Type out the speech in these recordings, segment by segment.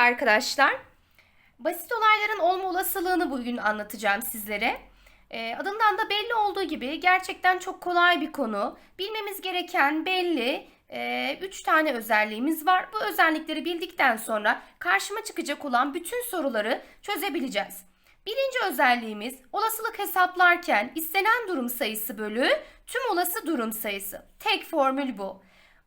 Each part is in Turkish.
arkadaşlar. Basit olayların olma olasılığını bugün anlatacağım sizlere. Ee, adından da belli olduğu gibi gerçekten çok kolay bir konu. Bilmemiz gereken belli 3 tane özelliğimiz var. Bu özellikleri bildikten sonra karşıma çıkacak olan bütün soruları çözebileceğiz. Birinci özelliğimiz olasılık hesaplarken istenen durum sayısı bölü tüm olası durum sayısı. Tek formül bu.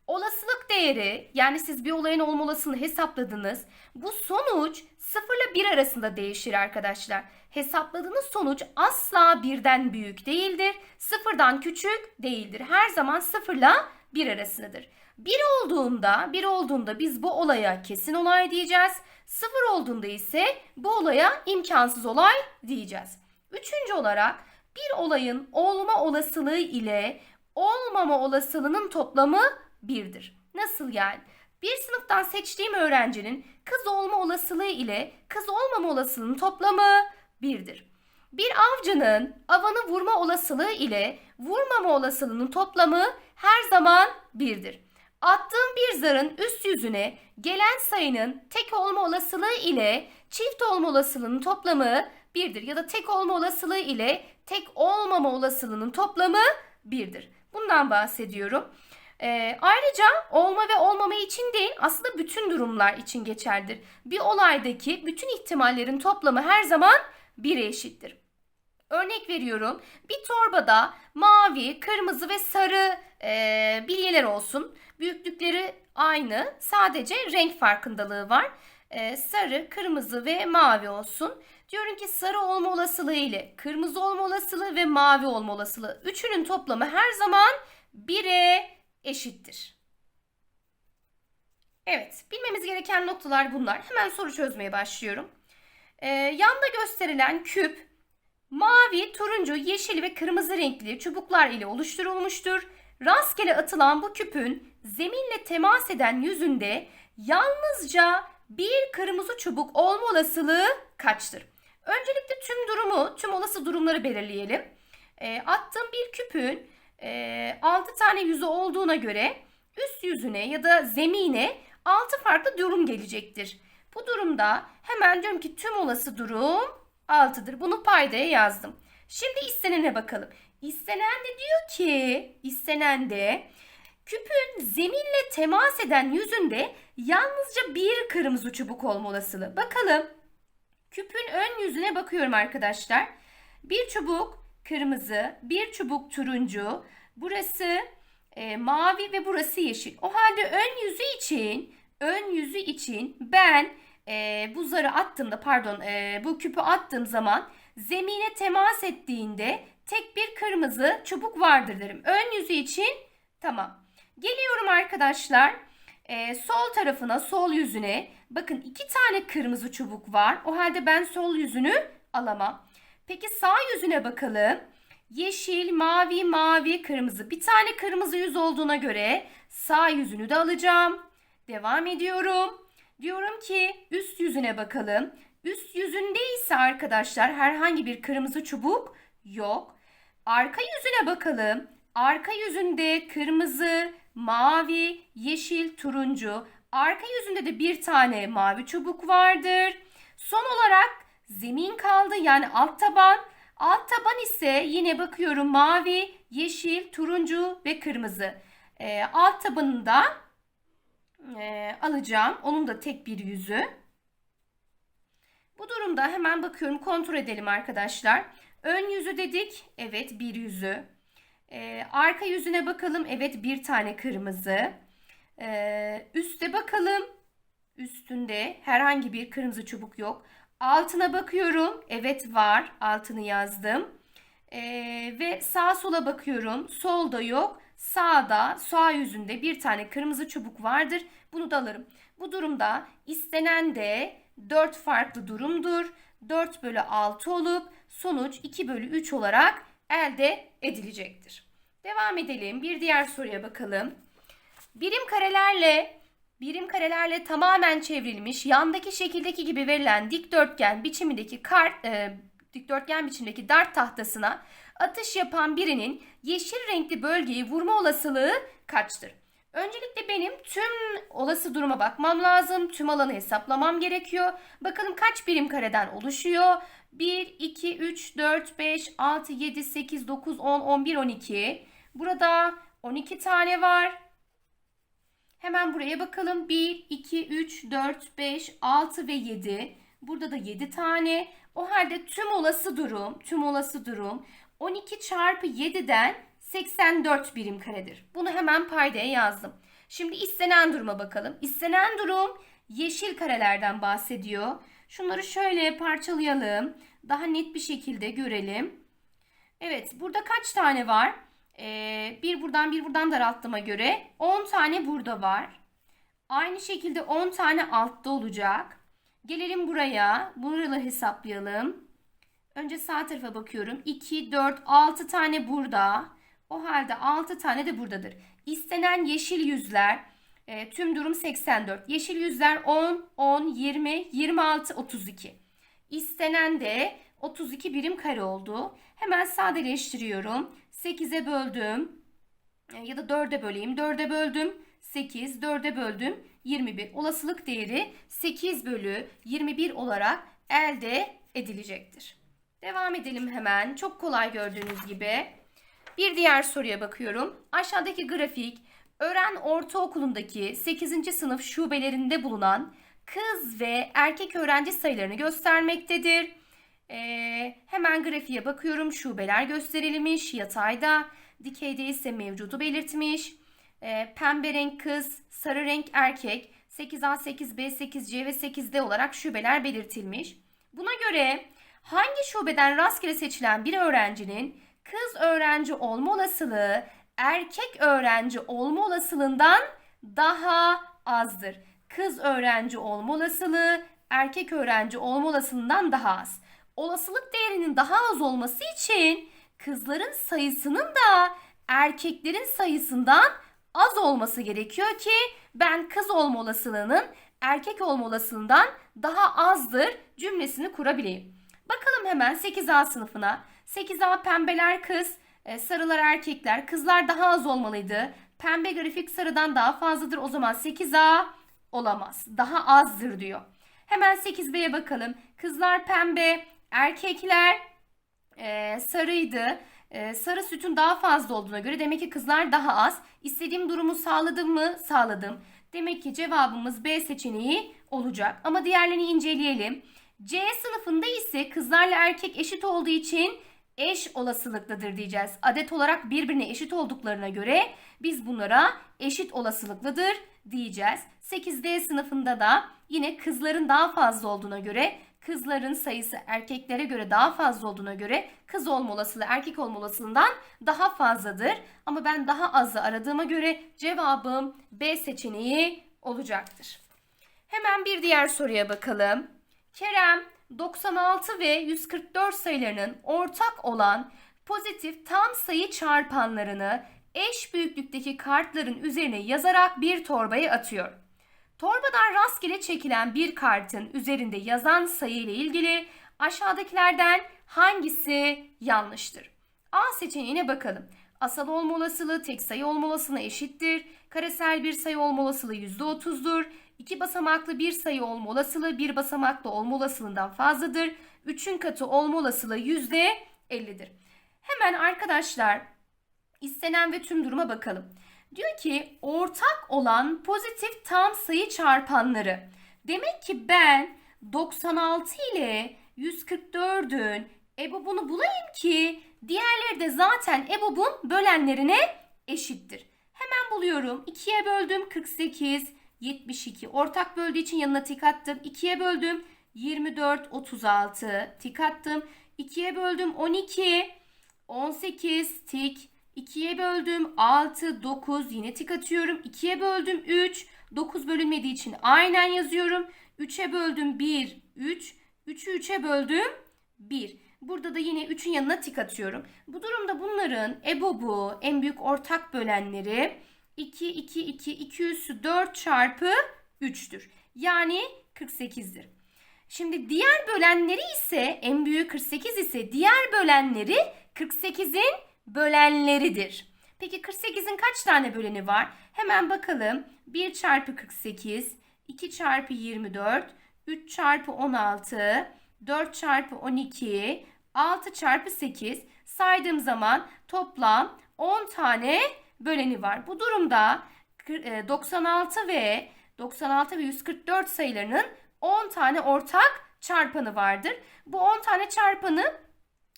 Olasılık değeri yani siz bir olayın olma olasılığını hesapladınız. Bu sonuç 0 ile 1 arasında değişir arkadaşlar. Hesapladığınız sonuç asla birden büyük değildir. Sıfırdan küçük değildir. Her zaman 0 ile 1 arasındadır. 1 olduğunda, 1 olduğunda biz bu olaya kesin olay diyeceğiz. 0 olduğunda ise bu olaya imkansız olay diyeceğiz. Üçüncü olarak bir olayın olma olasılığı ile olmama olasılığının toplamı 1'dir. Nasıl yani? Bir sınıftan seçtiğim öğrencinin kız olma olasılığı ile kız olmama olasılığının toplamı 1'dir. Bir avcının avını vurma olasılığı ile vurmama olasılığının toplamı her zaman 1'dir. Attığım bir zarın üst yüzüne gelen sayının tek olma olasılığı ile çift olma olasılığının toplamı 1'dir. Ya da tek olma olasılığı ile tek olmama olasılığının toplamı 1'dir. Bundan bahsediyorum. Ee, ayrıca olma ve olmama için değil aslında bütün durumlar için geçerlidir. Bir olaydaki bütün ihtimallerin toplamı her zaman 1'e eşittir. Örnek veriyorum bir torbada mavi, kırmızı ve sarı e, bilyeler olsun. Büyüklükleri aynı sadece renk farkındalığı var. E, sarı, kırmızı ve mavi olsun. Diyorum ki sarı olma olasılığı ile kırmızı olma olasılığı ve mavi olma olasılığı. Üçünün toplamı her zaman 1'e eşittir. Evet, bilmemiz gereken noktalar bunlar. Hemen soru çözmeye başlıyorum. Ee, yanda gösterilen küp mavi, turuncu, yeşil ve kırmızı renkli çubuklar ile oluşturulmuştur. Rastgele atılan bu küpün zeminle temas eden yüzünde yalnızca bir kırmızı çubuk olma olasılığı kaçtır? Öncelikle tüm durumu, tüm olası durumları belirleyelim. E, attığım bir küpün e, 6 tane yüzü olduğuna göre üst yüzüne ya da zemine 6 farklı durum gelecektir. Bu durumda hemen diyorum ki tüm olası durum 6'dır. Bunu paydaya yazdım. Şimdi istenene bakalım. İstenen de diyor ki, istenen de küpün zeminle temas eden yüzünde yalnızca bir kırmızı çubuk olma olasılığı. Bakalım. Küpün ön yüzüne bakıyorum arkadaşlar. Bir çubuk kırmızı, bir çubuk turuncu, burası e, mavi ve burası yeşil. O halde ön yüzü için, ön yüzü için ben e, bu zarı attığımda, pardon, e, bu küpü attığım zaman zemine temas ettiğinde tek bir kırmızı çubuk vardır derim. Ön yüzü için tamam. Geliyorum arkadaşlar. E, sol tarafına, sol yüzüne. Bakın iki tane kırmızı çubuk var. O halde ben sol yüzünü alamam. Peki sağ yüzüne bakalım. Yeşil, mavi, mavi, kırmızı. Bir tane kırmızı yüz olduğuna göre sağ yüzünü de alacağım. Devam ediyorum. Diyorum ki üst yüzüne bakalım. Üst yüzünde ise arkadaşlar herhangi bir kırmızı çubuk yok. Arka yüzüne bakalım. Arka yüzünde kırmızı, mavi, yeşil, turuncu. Arka yüzünde de bir tane mavi çubuk vardır. Son olarak zemin kaldı yani alt taban. Alt taban ise yine bakıyorum mavi, yeşil, turuncu ve kırmızı. E, alt tabanında e, alacağım. Onun da tek bir yüzü. Bu durumda hemen bakıyorum kontrol edelim arkadaşlar. Ön yüzü dedik. Evet bir yüzü. E, arka yüzüne bakalım. Evet bir tane kırmızı. E, üste bakalım. Üstünde herhangi bir kırmızı çubuk yok. Altına bakıyorum. Evet var. Altını yazdım. E, ve sağ sola bakıyorum. Solda yok. Sağda, sağ yüzünde bir tane kırmızı çubuk vardır. Bunu da alırım. Bu durumda istenen de 4 farklı durumdur. 4 bölü 6 olup sonuç 2 bölü 3 olarak elde edilecektir. Devam edelim. Bir diğer soruya bakalım. Birim karelerle birim karelerle tamamen çevrilmiş yandaki şekildeki gibi verilen dikdörtgen biçimindeki kar, e, dikdörtgen biçimindeki dart tahtasına atış yapan birinin yeşil renkli bölgeyi vurma olasılığı kaçtır? Öncelikle benim tüm olası duruma bakmam lazım. Tüm alanı hesaplamam gerekiyor. Bakalım kaç birim kareden oluşuyor? 1, 2, 3, 4, 5, 6, 7, 8, 9, 10, 11, 12. Burada 12 tane var. Hemen buraya bakalım. 1, 2, 3, 4, 5, 6 ve 7. Burada da 7 tane. O halde tüm olası durum, tüm olası durum 12 çarpı 7'den 84 birim karedir. Bunu hemen paydaya yazdım. Şimdi istenen duruma bakalım. İstenen durum yeşil karelerden bahsediyor. Şunları şöyle parçalayalım. Daha net bir şekilde görelim. Evet burada kaç tane var? Ee, bir buradan bir buradan daralttığıma göre 10 tane burada var. Aynı şekilde 10 tane altta olacak. Gelelim buraya. Buraları hesaplayalım. Önce sağ tarafa bakıyorum. 2, 4, 6 tane burada. O halde 6 tane de buradadır. İstenen yeşil yüzler e, tüm durum 84. Yeşil yüzler 10, 10, 20, 26, 32. İstenen de 32 birim kare oldu. Hemen sadeleştiriyorum. 8'e böldüm. E, ya da 4'e böleyim. 4'e böldüm. 8, 4'e böldüm. 21. Olasılık değeri 8 bölü 21 olarak elde edilecektir. Devam edelim hemen. Çok kolay gördüğünüz gibi. Bir diğer soruya bakıyorum. Aşağıdaki grafik Öğren Ortaokulu'ndaki 8. sınıf şubelerinde bulunan kız ve erkek öğrenci sayılarını göstermektedir. Ee, hemen grafiğe bakıyorum. Şubeler gösterilmiş yatayda. Dikeyde ise mevcudu belirtmiş. Ee, pembe renk kız, sarı renk erkek, 8A, 8B, 8C ve 8D olarak şubeler belirtilmiş. Buna göre hangi şubeden rastgele seçilen bir öğrencinin kız öğrenci olma olasılığı erkek öğrenci olma olasılığından daha azdır. Kız öğrenci olma olasılığı erkek öğrenci olma olasılığından daha az. Olasılık değerinin daha az olması için kızların sayısının da erkeklerin sayısından az olması gerekiyor ki ben kız olma olasılığının erkek olma olasılığından daha azdır cümlesini kurabileyim. Bakalım hemen 8A sınıfına. 8A pembeler kız, e, sarılar erkekler. Kızlar daha az olmalıydı. Pembe grafik sarıdan daha fazladır. O zaman 8A olamaz. Daha azdır diyor. Hemen 8B'ye bakalım. Kızlar pembe, erkekler e, sarıydı. E, sarı sütün daha fazla olduğuna göre demek ki kızlar daha az. İstediğim durumu sağladım mı? Sağladım. Demek ki cevabımız B seçeneği olacak. Ama diğerlerini inceleyelim. C sınıfında ise kızlarla erkek eşit olduğu için eş olasılıklıdır diyeceğiz. Adet olarak birbirine eşit olduklarına göre biz bunlara eşit olasılıklıdır diyeceğiz. 8D sınıfında da yine kızların daha fazla olduğuna göre kızların sayısı erkeklere göre daha fazla olduğuna göre kız olma olasılığı erkek olma olasılığından daha fazladır. Ama ben daha azı aradığıma göre cevabım B seçeneği olacaktır. Hemen bir diğer soruya bakalım. Kerem 96 ve 144 sayılarının ortak olan pozitif tam sayı çarpanlarını eş büyüklükteki kartların üzerine yazarak bir torbaya atıyor. Torbadan rastgele çekilen bir kartın üzerinde yazan sayı ile ilgili aşağıdakilerden hangisi yanlıştır? A seçeneğine bakalım. Asal olma olasılığı tek sayı olma olasılığına eşittir. Karesel bir sayı olma olasılığı %30'dur. İki basamaklı bir sayı olma olasılığı bir basamaklı olma olasılığından fazladır. Üçün katı olma olasılığı %50'dir. Hemen arkadaşlar istenen ve tüm duruma bakalım. Diyor ki ortak olan pozitif tam sayı çarpanları. Demek ki ben 96 ile 144'ün EBOB'unu bulayım ki diğerleri de zaten EBOB'un bölenlerine eşittir. Hemen buluyorum. 2'ye böldüm 48, 72. Ortak böldüğü için yanına tik attım. 2'ye böldüm 24, 36 tik attım. 2'ye böldüm 12, 18 tik. 2'ye böldüm 6, 9 yine tik atıyorum. 2'ye böldüm 3, 9 bölünmediği için aynen yazıyorum. 3'e böldüm 1, 3. 3'ü 3'e böldüm 1. Burada da yine 3'ün yanına tik atıyorum. Bu durumda bunların EBOB'u en büyük ortak bölenleri 2, 2, 2, 2 üssü 4 çarpı 3'tür. Yani 48'dir. Şimdi diğer bölenleri ise en büyüğü 48 ise diğer bölenleri 48'in bölenleridir. Peki 48'in kaç tane böleni var? Hemen bakalım. 1 çarpı 48, 2 çarpı 24, 3 çarpı 16, 4 çarpı 12, 6 çarpı 8 saydığım zaman toplam 10 tane böleni var. Bu durumda kır- e, 96 ve 96 ve 144 sayılarının 10 tane ortak çarpanı vardır. Bu 10 tane çarpanı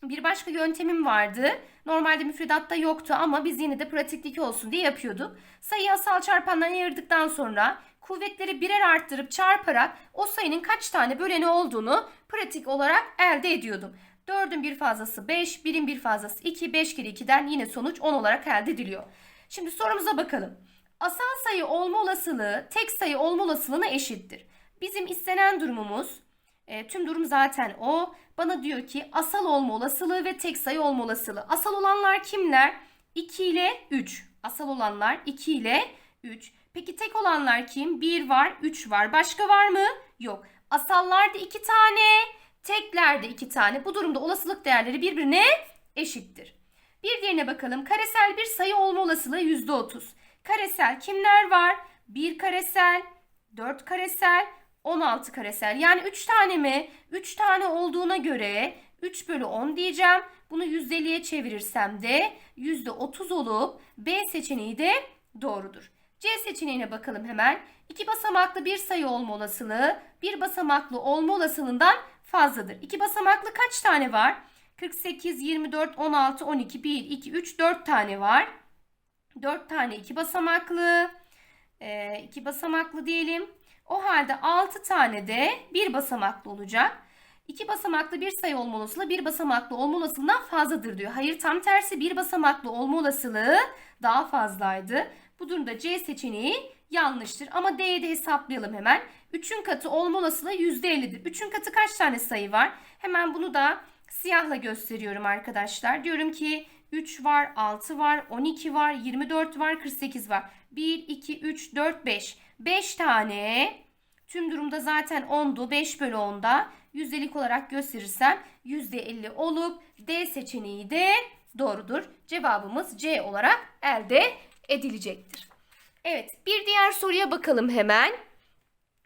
bir başka yöntemim vardı. Normalde müfredatta yoktu ama biz yine de pratiklik olsun diye yapıyorduk. Sayıyı asal çarpanlarına ayırdıktan sonra kuvvetleri birer arttırıp çarparak o sayının kaç tane böleni olduğunu pratik olarak elde ediyordum. 4'ün bir fazlası 5, 1'in bir fazlası 2, 5 kere 2'den yine sonuç 10 olarak elde ediliyor. Şimdi sorumuza bakalım. Asal sayı olma olasılığı tek sayı olma olasılığına eşittir. Bizim istenen durumumuz e, tüm durum zaten o. Bana diyor ki asal olma olasılığı ve tek sayı olma olasılığı. Asal olanlar kimler? 2 ile 3. Asal olanlar 2 ile 3. Peki tek olanlar kim? 1 var, 3 var. Başka var mı? Yok. Asallarda 2 tane, teklerde 2 tane. Bu durumda olasılık değerleri birbirine eşittir. Bir diğerine bakalım. Karesel bir sayı olma olasılığı %30. Karesel kimler var? 1 karesel, 4 karesel, 16 karesel. Yani 3 tane mi? 3 tane olduğuna göre 3 bölü 10 diyeceğim. Bunu %50'ye çevirirsem de %30 olup B seçeneği de doğrudur. C seçeneğine bakalım hemen. İki basamaklı bir sayı olma olasılığı bir basamaklı olma olasılığından fazladır. İki basamaklı kaç tane var? 48, 24, 16, 12, 1, 2, 3, 4 tane var. 4 tane iki basamaklı. 2 basamaklı diyelim. O halde 6 tane de bir basamaklı olacak. İki basamaklı bir sayı olma olasılığı bir basamaklı olma olasılığından fazladır diyor. Hayır tam tersi bir basamaklı olma olasılığı daha fazlaydı. Bu durumda C seçeneği yanlıştır. Ama D'yi de hesaplayalım hemen. 3'ün katı olma olasılığı %50'dir. 3'ün katı kaç tane sayı var? Hemen bunu da siyahla gösteriyorum arkadaşlar. Diyorum ki 3 var, 6 var, 12 var, 24 var, 48 var. 1, 2, 3, 4, 5. 5 tane. Tüm durumda zaten 10'du. 5 bölü 10'da. Yüzdelik olarak gösterirsem %50 olup D seçeneği de doğrudur. Cevabımız C olarak elde edilecektir. Evet bir diğer soruya bakalım hemen.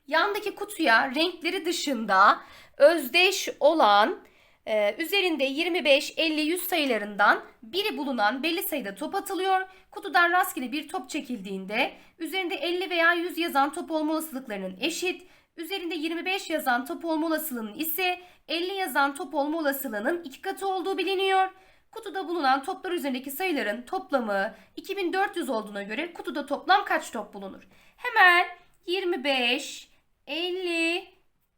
Yandaki kutuya renkleri dışında özdeş olan ee, üzerinde 25, 50, 100 sayılarından biri bulunan belli sayıda top atılıyor. Kutudan rastgele bir top çekildiğinde üzerinde 50 veya 100 yazan top olma olasılıklarının eşit, üzerinde 25 yazan top olma olasılığının ise 50 yazan top olma olasılığının iki katı olduğu biliniyor. Kutuda bulunan toplar üzerindeki sayıların toplamı 2400 olduğuna göre kutuda toplam kaç top bulunur? Hemen 25, 50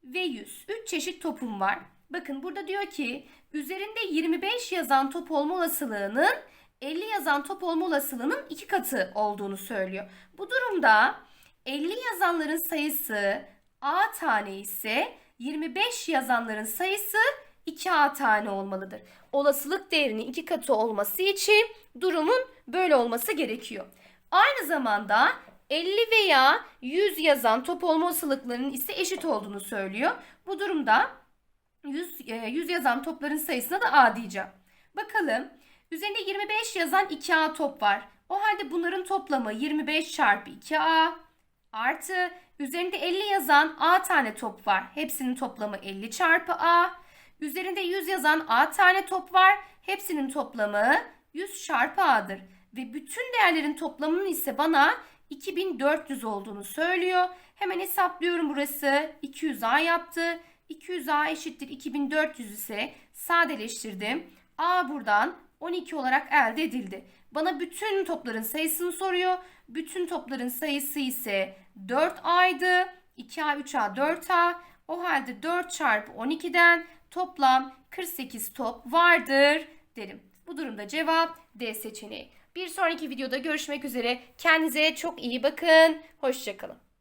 ve 100. 3 çeşit topum var. Bakın burada diyor ki üzerinde 25 yazan top olma olasılığının 50 yazan top olma olasılığının iki katı olduğunu söylüyor. Bu durumda 50 yazanların sayısı A tane ise 25 yazanların sayısı 2A tane olmalıdır. Olasılık değerinin iki katı olması için durumun böyle olması gerekiyor. Aynı zamanda 50 veya 100 yazan top olma olasılıklarının ise eşit olduğunu söylüyor. Bu durumda 100, 100 e, yazan topların sayısına da A diyeceğim. Bakalım. Üzerinde 25 yazan 2A top var. O halde bunların toplamı 25 çarpı 2A artı üzerinde 50 yazan A tane top var. Hepsinin toplamı 50 çarpı A. Üzerinde 100 yazan A tane top var. Hepsinin toplamı 100 çarpı A'dır. Ve bütün değerlerin toplamının ise bana 2400 olduğunu söylüyor. Hemen hesaplıyorum burası. 200A yaptı. 200A eşittir 2400 ise sadeleştirdim. A buradan 12 olarak elde edildi. Bana bütün topların sayısını soruyor. Bütün topların sayısı ise 4A'ydı. 2A, 3A, 4A. O halde 4 çarpı 12'den toplam 48 top vardır derim. Bu durumda cevap D seçeneği. Bir sonraki videoda görüşmek üzere. Kendinize çok iyi bakın. Hoşçakalın.